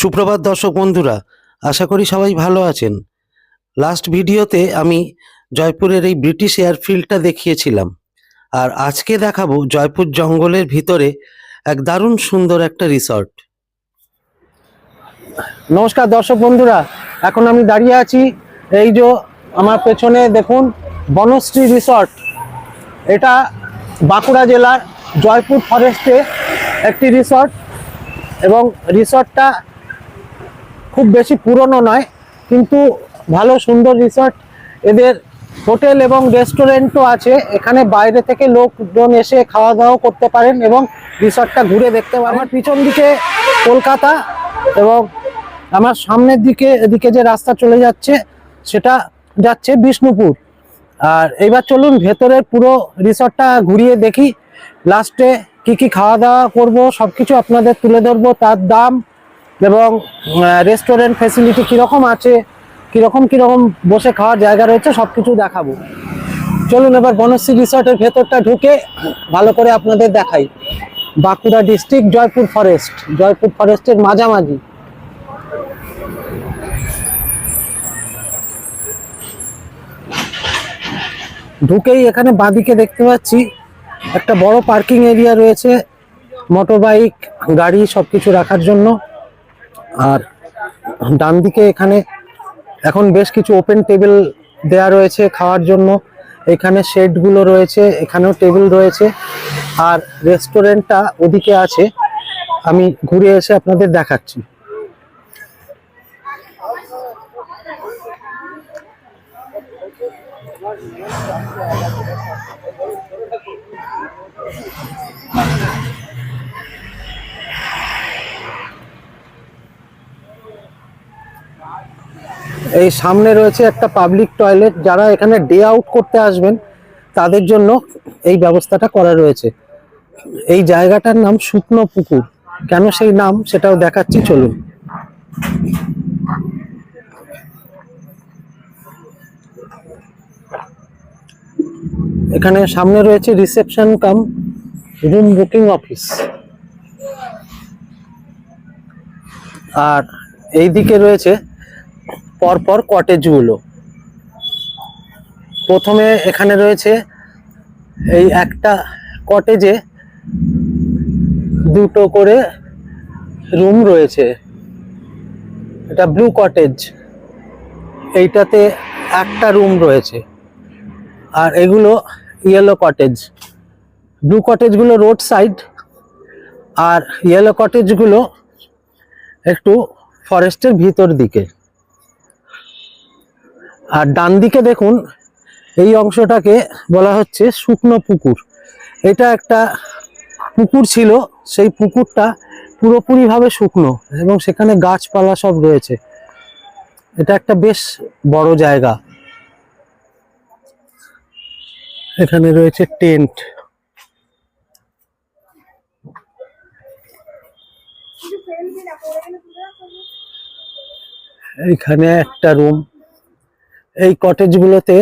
সুপ্রভাত দর্শক বন্ধুরা, আশা করি সবাই ভালো আছেন। লাস্ট ভিডিওতে আমি জয়পুরের এই ব্রিটিশ এয়ারফিল্ডটা দেখিয়েছিলাম। আর আজকে দেখাবো জয়পুর জঙ্গলের ভিতরে এক দারুণ সুন্দর একটা রিসর্ট নমস্কার দর্শক বন্ধুরা, এখন আমি দাঁড়িয়ে আছি এই যে আমার পেছনে দেখুন বনশ্রী রিসর্ট এটা বাঁকুড়া জেলার জয়পুর ফরেস্টে একটি রিসর্ট এবং রিসর্টটা খুব বেশি পুরনো নয়, কিন্তু ভালো সুন্দর রিসর্ট এদের হোটেল এবং রেস্টুরেন্টও আছে। এখানে বাইরে থেকে লোকজন এসে খাওয়া দাওয়া করতে পারেন এবং রিসর্টটা ঘুরে দেখতে পারেন। আমার পিছন দিকে কলকাতা এবং আমার সামনের দিকে, এদিকে যে রাস্তা চলে যাচ্ছে, সেটা যাচ্ছে বিষ্ণুপুর। আর এইবার চলুন ভেতরের পুরো রিসর্টটা ঘুরিয়ে দেখি। লাস্টে কি কি খাওয়া দাওয়া করব, সবকিছু আপনাদের তুলে ধরবো। তার দাম এবং রেস্টুরেন্ট ফেসিলিটি কীরকম আছে, কীরকম কীরকম বসে খাওয়ার জায়গা রয়েছে সব কিছু দেখাবো। চলুন এবার বনশ্রী রিসর্টের ভেতরটা ঢুকে ভালো করে আপনাদের দেখাই। Bankura district, Joypur forest. Jaipur ফরেস্টের মাঝামাঝি। ঢুকেই এখানে বাঁদিকে দেখতে পাচ্ছি, একটা বড় পার্কিং এরিয়া রয়েছে মোটর বাইক গাড়ি সবকিছু রাখার জন্য। আর ডান দিকে এখানে এখন বেশ কিছু ওপেন টেবিল দেয়া রয়েছে খাওয়ার জন্য। এখানে শেডগুলো রয়েছে, এখানেও টেবিল রয়েছে। আর রেস্টুরেন্টটা ওদিকে আছে। আমি ঘুরে এসে আপনাদের দেখাচ্ছি। এই সামনে রয়েছে একটা পাবলিক টয়লেট যারা এখানে ডে আউট করতে আসবেন, তাদের জন্য এই ব্যবস্থাটা করা রয়েছে। এই জায়গাটার নাম শুকনো পুকুর। কেন সেই নাম সেটাও দেখাচ্ছি, চলুন। এখানে সামনে রয়েছে reception cum room booking office আর এইদিকে রয়েছে পরপর কটেজগুলো প্রথমে এখানে রয়েছে এই একটা কটেজে দুটো করে রুম রয়েছে। এটা ব্লু কটেজ এইটাতে একটা রুম রয়েছে। আর এগুলো ইয়েলো কটেজ ব্লু কটেজগুলো রোড সাইড আর ইয়েলো কটেজগুলো একটু ফরেস্টের ভিতর দিকে। আর ডান দিকে দেখুন, এই অংশটাকে বলা হচ্ছে শুকনো পুকুর। এটা একটা পুকুর ছিল, সেই পুকুরটা পুরোপুরিভাবে শুকনো এবং সেখানে গাছপালা সব রয়েছে। এটা একটা বেশ বড় জায়গা। এখানে রয়েছে টেন্ট। এখানে একটা রুম। এই কটেজগুলোতে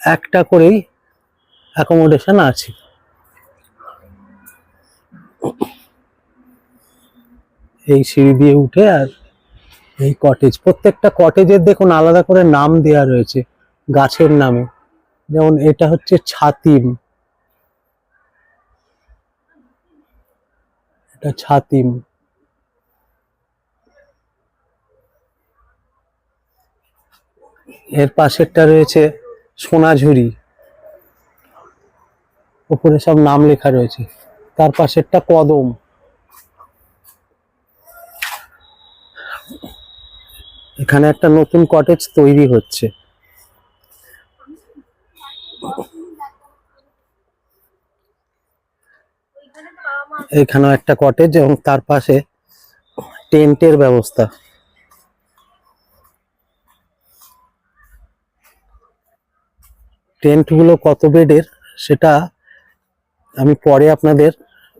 একটা করেই অ্যাকোমোডেশন আছে। এই সিঁড়ি দিয়ে উঠে আর এই কটেজ প্রত্যেকটা কটেজের দেখুন আলাদা করে নাম দেয়া রয়েছে, গাছের নামে। যেমন এটা হচ্ছে ছাতিম। এটা ছাতিম। এর পাশেরটা রয়েছে সোনাঝুরি। উপরে সব নাম লেখা রয়েছে। তার পাশেরটা কদম। এখানে একটা নতুন কটেজ তৈরি হচ্ছে। এখানেও একটা কটেজ এবং তার পাশে টেন্টের ব্যবস্থা। টেন্টগুলো কত বেডের সেটা আমি পরে আপনাদের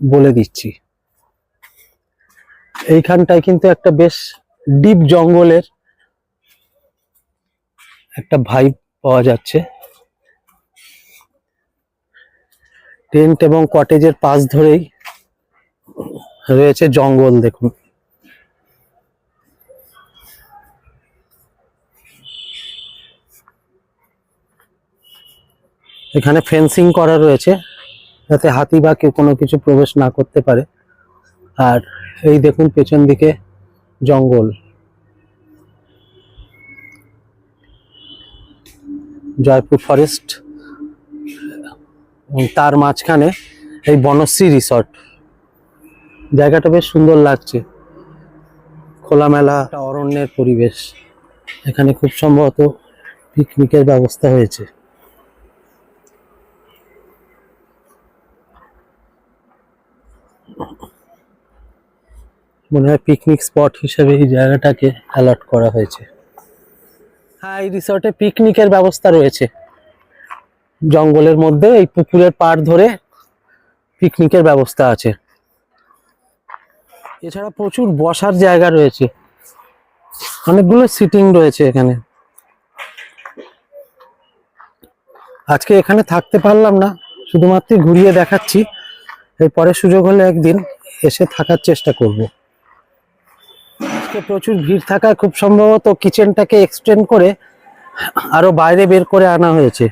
বলে দিচ্ছি। এইখানটায় কিন্তু একটা বেশ ডিপ জঙ্গলের একটা ভাইব পাওয়া যাচ্ছে। টেন্ট এবং কটেজের পাশ ধরেই রয়েছে জঙ্গল, দেখুন। এখানে ফেন্সিং করা রয়েছে, যাতে হাতি বা কেউ কোনো কিছু প্রবেশ না করতে পারে। আর এই দেখুন পেছন দিকে জঙ্গল। জয়পুর ফরেস্ট তার মাঝখানে এই বনশ্রী রিসর্ট জায়গাটা বেশ সুন্দর লাগছে। খোলামেলা অরণ্যের পরিবেশ। এখানে খুব সম্ভবত পিকনিকের ব্যবস্থা হয়েছে। মনে হয় পিকনিক স্পট হিসেবে এই জায়গাটাকে অ্যালার্ট করা হয়েছে। হ্যাঁ এই রিসর্টে পিকনিকের ব্যবস্থা রয়েছে। জঙ্গলের মধ্যে, এই পুকুরের পাড় ধরে পিকনিকের ব্যবস্থা আছে। এছাড়া প্রচুর বসার জায়গা রয়েছে। অনেকগুলো সিটিং রয়েছে এখানে। আজকে এখানে থাকতে পারলাম না, শুধুমাত্র ঘুরিয়ে দেখাচ্ছি। এরপরে সুযোগ হলে একদিন এসে থাকার চেষ্টা করব। আজকে প্রচুর ভিড় থাকায় খুব সম্ভবত কিচেনটাকে এক্সটেন্ড করে আরও বাইরে বের করে আনা হয়েছে।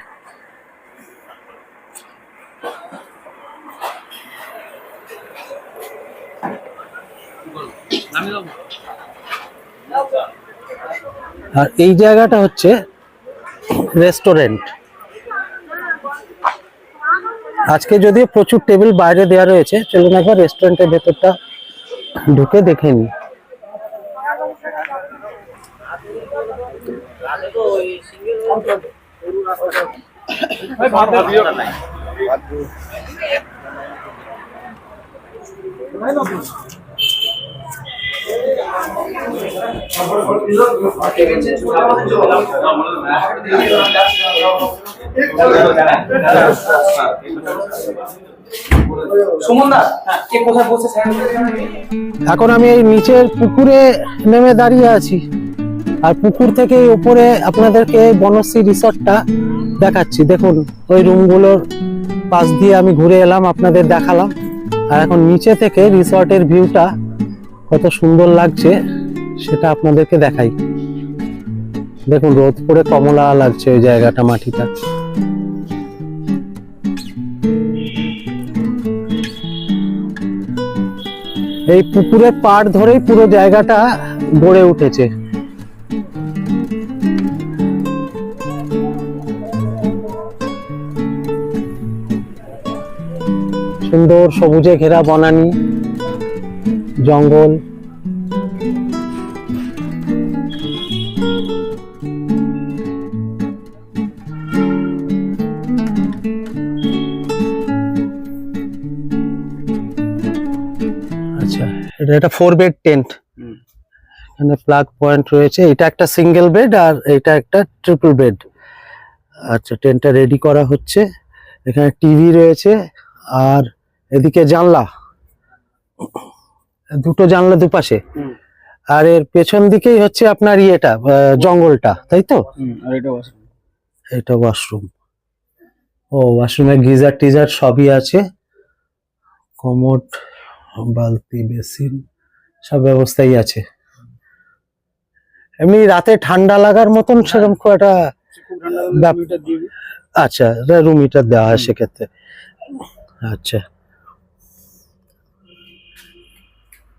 আর এই জায়গাটা হচ্ছে রেস্টুরেন্ট আজকে যদিও প্রচুর টেবিল বাইরে দেওয়া রয়েছে চলুন একবার রেস্টুরেন্টের ভেতরটা ঢুকে দেখে বসে এখন আমি এই নিচের পুকুরে নেমে দাঁড়িয়ে আছি। আর পুকুর থেকে উপরে আপনাদেরকে বনশ্রী রিসর্টটা দেখাচ্ছি। দেখুন, ওই রুমগুলোর পাশ দিয়ে আমি ঘুরে এলাম, আপনাদের দেখালাম। আর এখন নিচে থেকে রিসর্টের ভিউটা কত সুন্দর লাগছে, সেটা আপনাদেরকে দেখাই। দেখুন, রোদ পড়ে কমলা লাগছে ওই জায়গাটা, মাটিটা। এই পুকুরের পাড় ধরেই পুরো জায়গাটা গড়ে উঠেছে। সুন্দর সবুজে ঘেরা বনানি জঙ্গল। এটা একটা ফোর বেড টেন্ট এখানে প্লাগ পয়েন্ট রয়েছে। এটা একটা সিঙ্গেল বেড আর এটা একটা ট্রিপল বেড আচ্ছা টেন্টটা রেডি করা হচ্ছে। এখানে টিভি রয়েছে আর এদিকে জানলা। দুটো জানলা দুপাশে। আর এর পেছন দিকেই হচ্ছে আপনার ইয়েটা জঙ্গলটা তাই তো? এটা ওয়াশরুম ও ওয়াশরুমে গিজার টিজার সবই আছে। কমোড বালতি বেসিন, সব ব্যবস্থাই আছে। এমনি রাতে ঠান্ডা লাগার মতন সেরকম খুব একটা আচ্ছা রুম হিটার দেওয়া হয় সেক্ষেত্রে। আচ্ছা।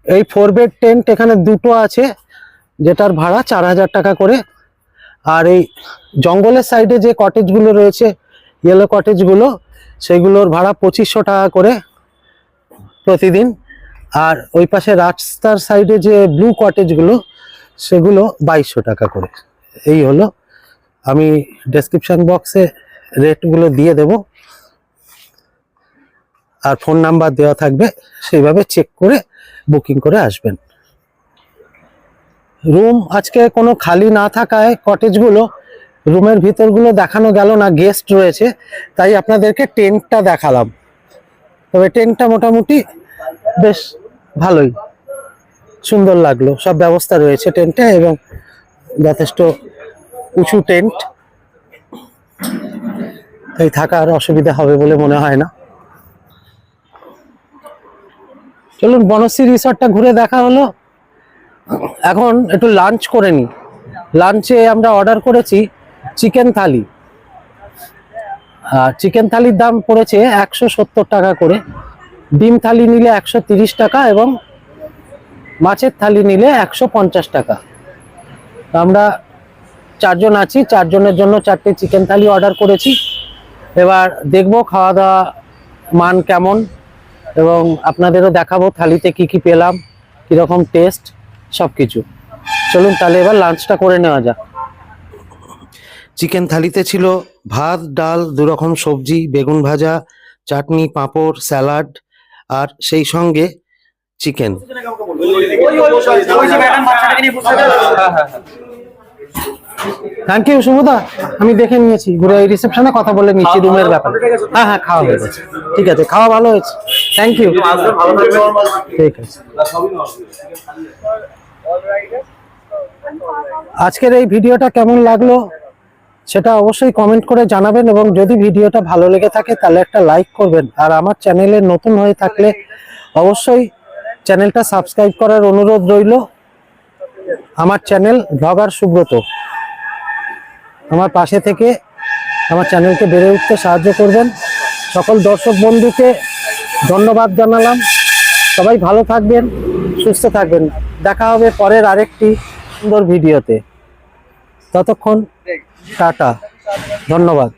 এই ফোর বেড টেন্ট এখানে দুটো আছে, যেটার ভাড়া চার হাজার টাকা করে। আর এই জঙ্গলের সাইডে যে কটেজগুলো রয়েছে ইয়েলো কটেজগুলো সেগুলোর ভাড়া পঁচিশশো টাকা করে প্রতিদিন। আর ওই পাশে রাস্তার সাইডে যে ব্লু কটেজগুলো সেগুলো বাইশশো টাকা করে। এই হলো, আমি ডেসক্রিপশন বক্সে রেটগুলো দিয়ে দেব। আর ফোন নাম্বার দেওয়া থাকবে, সেইভাবে চেক করে বুকিং করে আসবেন। রুম আজকে কোনো খালি না থাকায় কটেজগুলো রুমের ভিতরগুলো দেখানো গেল না গেস্ট রয়েছে, তাই আপনাদেরকে টেন্টটা দেখালাম। তবে টেন্টটা মোটামুটি বেশ ভালোই। সুন্দর লাগল। সব ব্যবস্থা রয়েছে টেন্টে এবং যথেষ্ট উঁচু টেন্ট। এই থাকার অসুবিধা হবে বলে মনে হয় না। চলুন বনশ্রী রিসর্টটা ঘুরে দেখা হলো। এখন একটু লাঞ্চ করে নিই। লাঞ্চে আমরা অর্ডার করেছি চিকেন থালি আর চিকেন থালির দাম পড়েছে একশো সত্তর টাকা করে। ডিম থালি নিলে একশো টাকা এবং মাছের থালি নিলে একশো পঞ্চাশ টাকা। আমরা চারজন আছি, চারজনের জন্য চারটে চিকেন থালি অর্ডার করেছি। এবার দেখব খাওয়া দাওয়া মান কেমন এবং আপনাদেরও দেখাবো থালিতে কি কি পেলাম, কীরকম টেস্ট সব কিছু চলুন তাহলে এবার লাঞ্চটা করে নেওয়া যাক। চিকেন থালিতে ছিল ভাত, ডাল দু রকম সবজি, বেগুন ভাজা, চাটনি, পাঁপড়, স্যালাড আর সেই সঙ্গে চিকেন হ্যাঁ হ্যাঁ থ্যাংক ইউ শুভদা আমি দেখে নিয়েছি। ঘুরে রিসেপশনে কথা বলে নিচ্ছি রুমের ব্যাপারে। হ্যাঁ হ্যাঁ খাওয়া হয়ে গেছে। ঠিক আছে খাওয়া ভালো হয়েছে। থ্যাংক ইউ ঠিক আছে। আজকের এই ভিডিওটা কেমন লাগল? সেটা অবশ্যই কমেন্ট করে জানাবেন এবং যদি ভিডিওটা ভালো লেগে থাকে তাহলে একটা লাইক করবেন। আর আমার চ্যানেলে নতুন হয়ে থাকলে অবশ্যই চ্যানেলটা সাবস্ক্রাইব করার অনুরোধ রইল। আমার চ্যানেল ব্লগার সুব্রত। আমার পাশে থেকে আমার চ্যানেলকে বেড়ে উঠতে সাহায্য করবেন। সকল দর্শক বন্ধুকে ধন্যবাদ জানালাম। সবাই ভালো থাকবেন, সুস্থ থাকবেন। দেখা হবে পরের আরেকটি সুন্দর ভিডিওতে। ততক্ষণ টাটা। ধন্যবাদ।